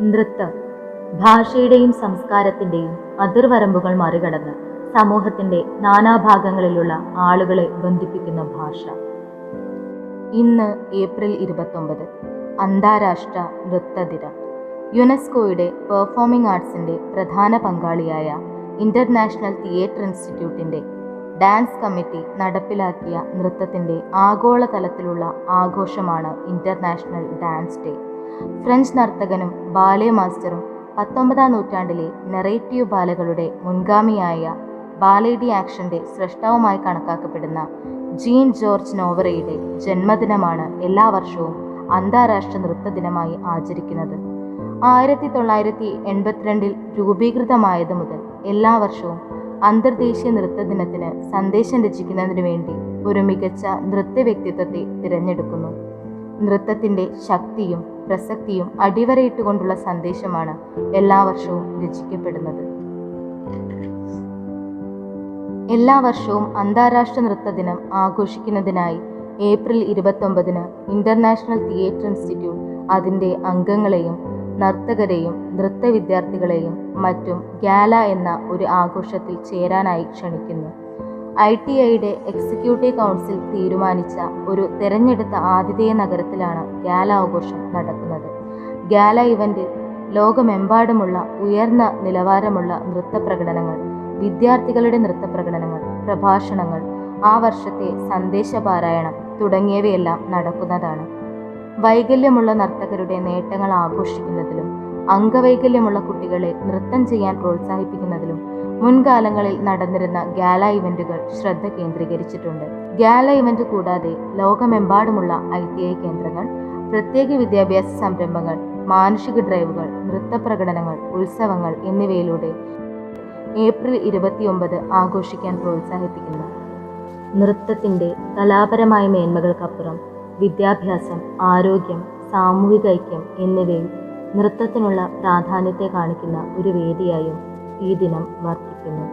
നൃത്തം ഭാഷയുടെയും സംസ്കാരത്തിന്റെയും അതിർവരമ്പുകൾ മറികടന്ന് സമൂഹത്തിന്റെ നാനാഭാഗങ്ങളിലുള്ള ആളുകളെ ബന്ധിപ്പിക്കുന്ന ഭാഷ. ഇന്ന് ഏപ്രിൽ ഇരുപത്തൊമ്പത് അന്താരാഷ്ട്ര നൃത്തദിനം. യുനെസ്കോയുടെ പെർഫോമിംഗ് ആർട്സിന്റെ പ്രധാന പങ്കാളിയായ ഇന്റർനാഷണൽ തിയേറ്റർ ഇൻസ്റ്റിറ്റ്യൂട്ടിന്റെ ഡാൻസ് കമ്മിറ്റി നടപ്പിലാക്കിയ നൃത്തത്തിന്റെ ആഗോളതലത്തിലുള്ള ആഘോഷമാണ് ഇന്റർനാഷണൽ ഡാൻസ് ഡേ. ഫ്രഞ്ച് നർത്തകനും ബാലെ മാസ്റ്ററും പത്തൊമ്പതാം നൂറ്റാണ്ടിലെ നെറേറ്റീവ് ബാലകളുടെ മുൻഗാമിയായ ബാലെ ഡി ആക്ഷന്റെ സൃഷ്ടാവുമായി കണക്കാക്കപ്പെടുന്ന ജീൻ ജോർജ് നോവറയുടെ ജന്മദിനമാണ് എല്ലാ വർഷവും അന്താരാഷ്ട്ര നൃത്ത ദിനമായി ആചരിക്കുന്നത്. ആയിരത്തി തൊള്ളായിരത്തി എൺപത്തിരണ്ടിൽ രൂപീകൃതമായത് മുതൽ എല്ലാ വർഷവും അന്തർദേശീയ നൃത്ത ദിനത്തിന് സന്ദേശം രചിക്കുന്നതിനു വേണ്ടി ഒരു മികച്ച നൃത്ത വ്യക്തിത്വത്തെ തിരഞ്ഞെടുക്കുന്നു. നൃത്തത്തിന്റെ ശക്തിയും പ്രസക്തിയും അടിവരയിട്ടുകൊണ്ടുള്ള സന്ദേശമാണ് എല്ലാ വർഷവും രചിക്കപ്പെടുന്നത്. എല്ലാ വർഷവും അന്താരാഷ്ട്ര നൃത്ത ദിനം ആഘോഷിക്കുന്നതിനായി ഏപ്രിൽ ഇരുപത്തൊമ്പതിന് ഇന്റർനാഷണൽ തിയേറ്റർ ഇൻസ്റ്റിറ്റ്യൂട്ട് അതിന്റെ അംഗങ്ങളെയും നർത്തകരെയും നൃത്ത വിദ്യാർത്ഥികളെയും മറ്റും ഗാല എന്ന ഒരു ആഘോഷത്തിൽ ചേരാനായി ക്ഷണിക്കുന്നു. ഐ ടി ഐയുടെ എക്സിക്യൂട്ടീവ് കൗൺസിൽ തീരുമാനിച്ച ഒരു തെരഞ്ഞെടുത്ത ആതിഥേയ നഗരത്തിലാണ് ഗാല ആഘോഷം നടക്കുന്നത്. ഗാല ഇവന്റ് ലോകമെമ്പാടുമുള്ള ഉയർന്ന നിലവാരമുള്ള നൃത്ത പ്രകടനങ്ങൾ വിദ്യാർത്ഥികളുടെ നൃത്ത പ്രകടനങ്ങൾ പ്രഭാഷണങ്ങൾ ആ വർഷത്തെ സന്ദേശപാരായണം തുടങ്ങിയവയെല്ലാം നടക്കുന്നതാണ്. വൈകല്യമുള്ള നർത്തകരുടെ നേട്ടങ്ങൾ ആഘോഷിക്കുന്നതിലും അംഗവൈകല്യമുള്ള കുട്ടികളെ നൃത്തം ചെയ്യാൻ പ്രോത്സാഹിപ്പിക്കുന്നതിലും മുൻകാലങ്ങളിൽ നടന്നിരുന്ന ഗാല ഇവന്റുകൾ ശ്രദ്ധ കേന്ദ്രീകരിച്ചിട്ടുണ്ട്. ഗാല ഇവന്റ് കൂടാതെ ലോകമെമ്പാടുമുള്ള ഐ ടി ഐ കേന്ദ്രങ്ങൾ പ്രത്യേക വിദ്യാഭ്യാസ സംരംഭങ്ങൾ മാനുഷിക ഡ്രൈവുകൾ നൃത്ത പ്രകടനങ്ങൾ ഉത്സവങ്ങൾ എന്നിവയിലൂടെ ഏപ്രിൽ ഇരുപത്തിയൊമ്പത് ആഘോഷിക്കാൻ പ്രോത്സാഹിപ്പിക്കുന്നു. നൃത്തത്തിന്റെ കലാപരമായ മേന്മകൾക്കപ്പുറം വിദ്യാഭ്യാസം ആരോഗ്യം സാമൂഹിക ഐക്യം എന്നിവയിൽ നൃത്തത്തിനുള്ള പ്രാധാന്യത്തെ കാണിക്കുന്ന ഒരു വേദിയായും ഈ ദിനം വർത്തിക്കുന്നു